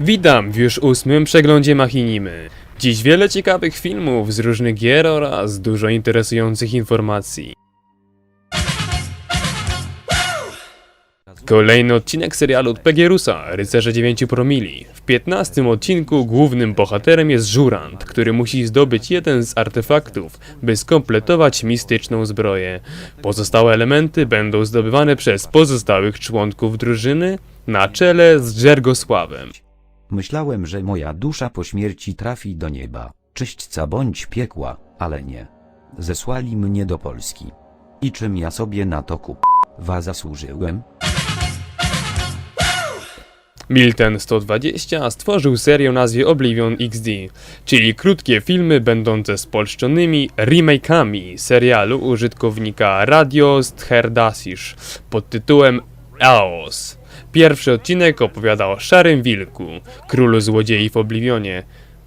Witam w już ósmym przeglądzie Machinimy. Dziś wiele ciekawych filmów z różnych gier oraz dużo interesujących informacji. Kolejny odcinek serialu od Pegierusa, Rycerze 9 Promili. W 15 odcinku głównym bohaterem jest Żurant, który musi zdobyć jeden z artefaktów, by skompletować mistyczną zbroję. Pozostałe elementy będą zdobywane przez pozostałych członków drużyny na czele z Dżergosławem. Myślałem, że moja dusza po śmierci trafi do nieba, czyśćca bądź piekła, ale nie. Zesłali mnie do Polski. I czym ja sobie na to kup***wa zasłużyłem? Milten 120 stworzył serię o nazwie Oblivion XD, czyli krótkie filmy będące spolszczonymi remake'ami serialu użytkownika Radio Stherdasish pod tytułem Aos. Pierwszy odcinek opowiada o Szarym Wilku, królu złodziei w Oblivionie.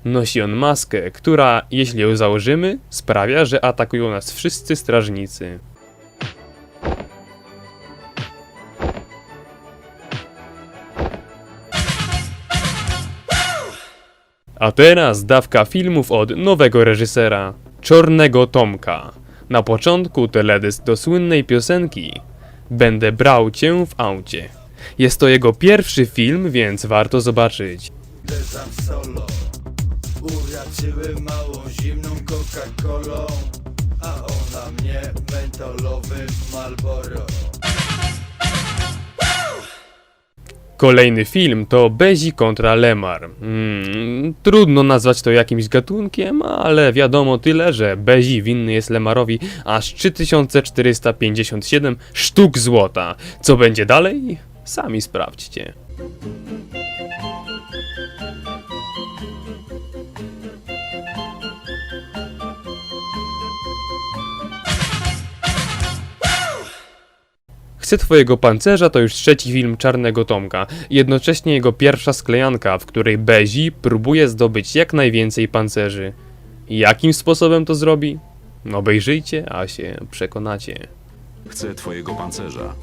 Nosi on maskę, która, jeśli ją założymy, sprawia, że atakują nas wszyscy strażnicy. A teraz dawka filmów od nowego reżysera, Czornego Tomka. Na początku teledysk do słynnej piosenki Będę brał cię w aucie. Jest to jego pierwszy film, więc warto zobaczyć. Solo małą zimną Coca-Colą A ona mnie mentolowym Marlboro Kolejny film to Bezi kontra Lemar. Hmm, trudno nazwać to jakimś gatunkiem, ale wiadomo tyle, że Bezi winny jest Lemarowi aż 3457 sztuk złota. Co będzie dalej? Sami sprawdźcie. Chcę twojego pancerza to już trzeci film Czarnego Tomka, jednocześnie jego pierwsza sklejanka, w której Bezi próbuje zdobyć jak najwięcej pancerzy. Jakim sposobem to zrobi? Obejrzyjcie, a się przekonacie. Chcę twojego pancerza.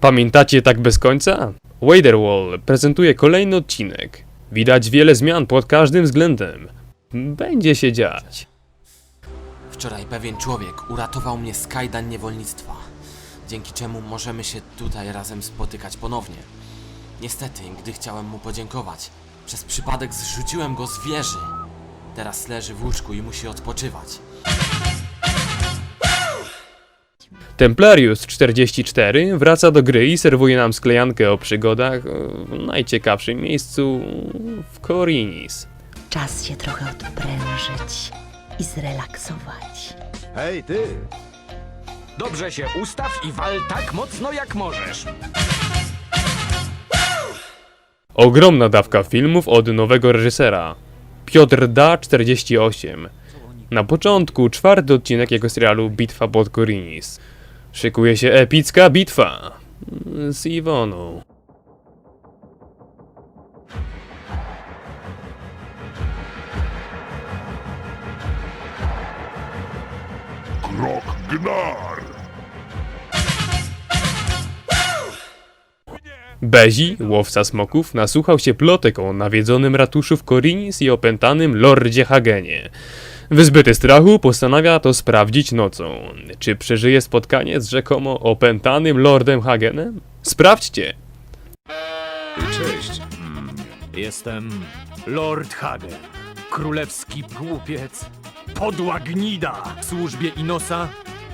Pamiętacie tak bez końca? Waderwall prezentuje kolejny odcinek. Widać wiele zmian pod każdym względem. Będzie się dziać. Wczoraj pewien człowiek uratował mnie z kajdan niewolnictwa, dzięki czemu możemy się tutaj razem spotykać ponownie. Niestety, gdy chciałem mu podziękować, przez przypadek zrzuciłem go z wieży. Teraz leży w łóżku i musi odpoczywać. Templarius 44 wraca do gry i serwuje nam sklejankę o przygodach w najciekawszym miejscu w Korinis. Czas się trochę odprężyć i zrelaksować. Hej, ty! Dobrze się ustaw i wal tak mocno jak możesz. Ogromna dawka filmów od nowego reżysera. Piotr Da 48. Na początku czwarty odcinek jego serialu Bitwa pod Korinis. Szykuje się epicka bitwa z Iwoną. Krok Gnar! Bezi, łowca smoków, nasłuchał się plotek o nawiedzonym ratuszu w Korinis i opętanym Lordzie Hagenie. Wyzbyty strachu postanawia to sprawdzić nocą. Czy przeżyje spotkanie z rzekomo opętanym Lordem Hagenem? Sprawdźcie! Cześć. Jestem Lord Hagen, królewski głupiec, podła gnida w służbie Inosa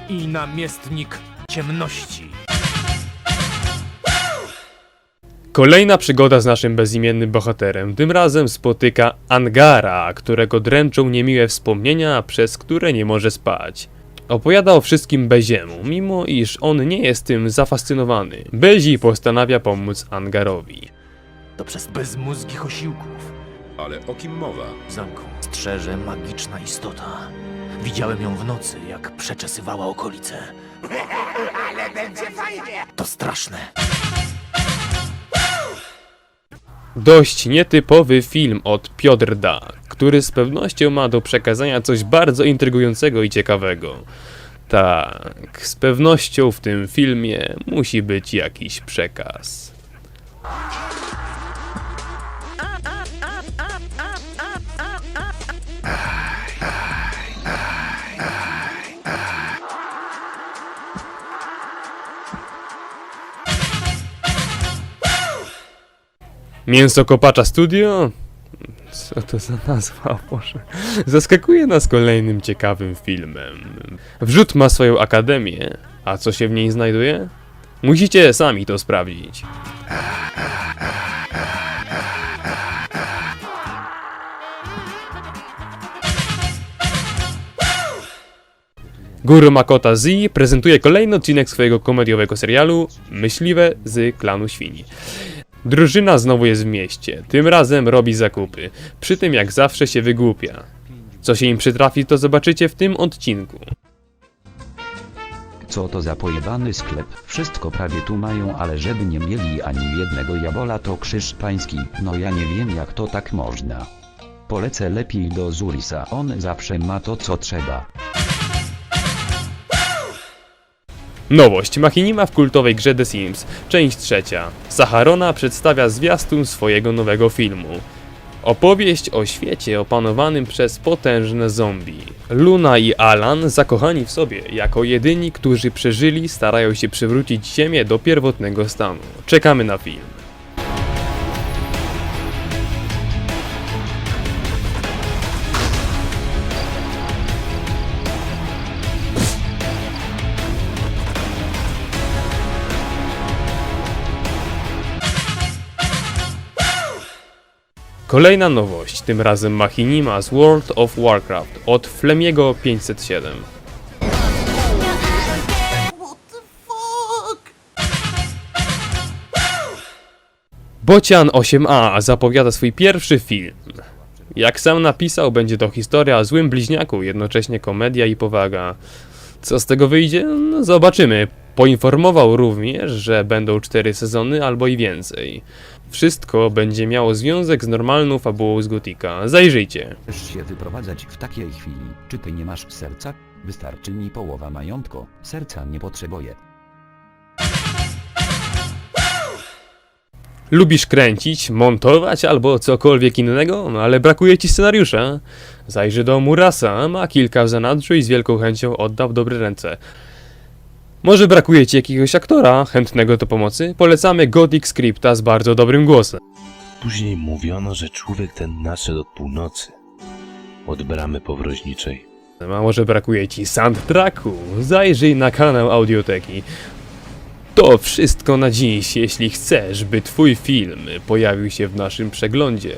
i namiestnik ciemności. Kolejna przygoda z naszym bezimiennym bohaterem. Tym razem spotyka Angara, którego dręczą niemiłe wspomnienia, przez które nie może spać. Opowiada o wszystkim Beziemu, mimo iż on nie jest tym zafascynowany. Bezi postanawia pomóc Angarowi. To przez bezmózgich osiłków. Ale o kim mowa? Zamku strzeże magiczna istota. Widziałem ją w nocy, jak przeczesywała okolice. Ale będzie fajnie! To straszne. Dość nietypowy film od Piotr Da, który z pewnością ma do przekazania coś bardzo intrygującego i ciekawego. Tak, z pewnością w tym filmie musi być jakiś przekaz. Mięso Kopacza Studio? Co to za nazwa, Boże. Zaskakuje nas kolejnym ciekawym filmem. Wrzut ma swoją akademię, a co się w niej znajduje? Musicie sami to sprawdzić. Guru Makota Z prezentuje kolejny odcinek swojego komediowego serialu Myśliwe z klanu świni. Drużyna znowu jest w mieście. Tym razem robi zakupy. Przy tym jak zawsze się wygłupia. Co się im przytrafi, to zobaczycie w tym odcinku. Co to za pojebany sklep? Wszystko prawie tu mają, ale żeby nie mieli ani jednego jabola to krzyż pański. No ja nie wiem jak to tak można. Polecę lepiej do Zurisa, on zawsze ma to co trzeba. Nowość. Machinima w kultowej grze The Sims. Część trzecia. Saharona przedstawia zwiastun swojego nowego filmu. Opowieść o świecie opanowanym przez potężne zombie. Luna i Alan, zakochani w sobie, jako jedyni, którzy przeżyli, starają się przywrócić Ziemię do pierwotnego stanu. Czekamy na film. Kolejna nowość, tym razem Machinima z World of Warcraft od Flemiego 507. Bocian 8a zapowiada swój pierwszy film. Jak sam napisał, będzie to historia o złym bliźniaku, jednocześnie komedia i powaga. Co z tego wyjdzie? No, zobaczymy. Poinformował również, że będą cztery sezony albo i więcej. Wszystko będzie miało związek z normalną fabułą z Gotika. Zajrzyjcie. Chcesz się wyprowadzać w takiej chwili? Czy ty nie masz serca? Wystarczy mi połowa majątku. Serca nie potrzebuję. Lubisz kręcić, montować albo cokolwiek innego, no ale brakuje ci scenariusza? Zajrzyj do Murasa, ma kilka w zanadrzu i z wielką chęcią odda w dobre ręce. Może brakuje ci jakiegoś aktora chętnego do pomocy? Polecamy Gothic Scripta z bardzo dobrym głosem. Później mówiono, że człowiek ten nadszedł od północy, od bramy powroźniczej. A może brakuje ci soundtracku? Zajrzyj na kanał Audioteki. To wszystko na dziś. Jeśli chcesz, by twój film pojawił się w naszym przeglądzie,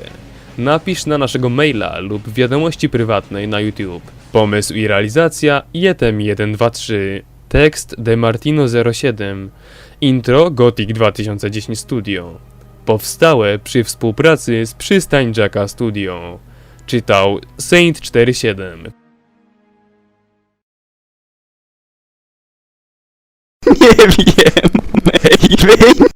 napisz na naszego maila lub wiadomości prywatnej na YouTube. Pomysł i realizacja Jetem123 Tekst De Martino 07 Intro Gothic 2010 Studio. Powstałe przy współpracy z Przystań Jacka Studio. Czytał Saint 47 Nie wiem.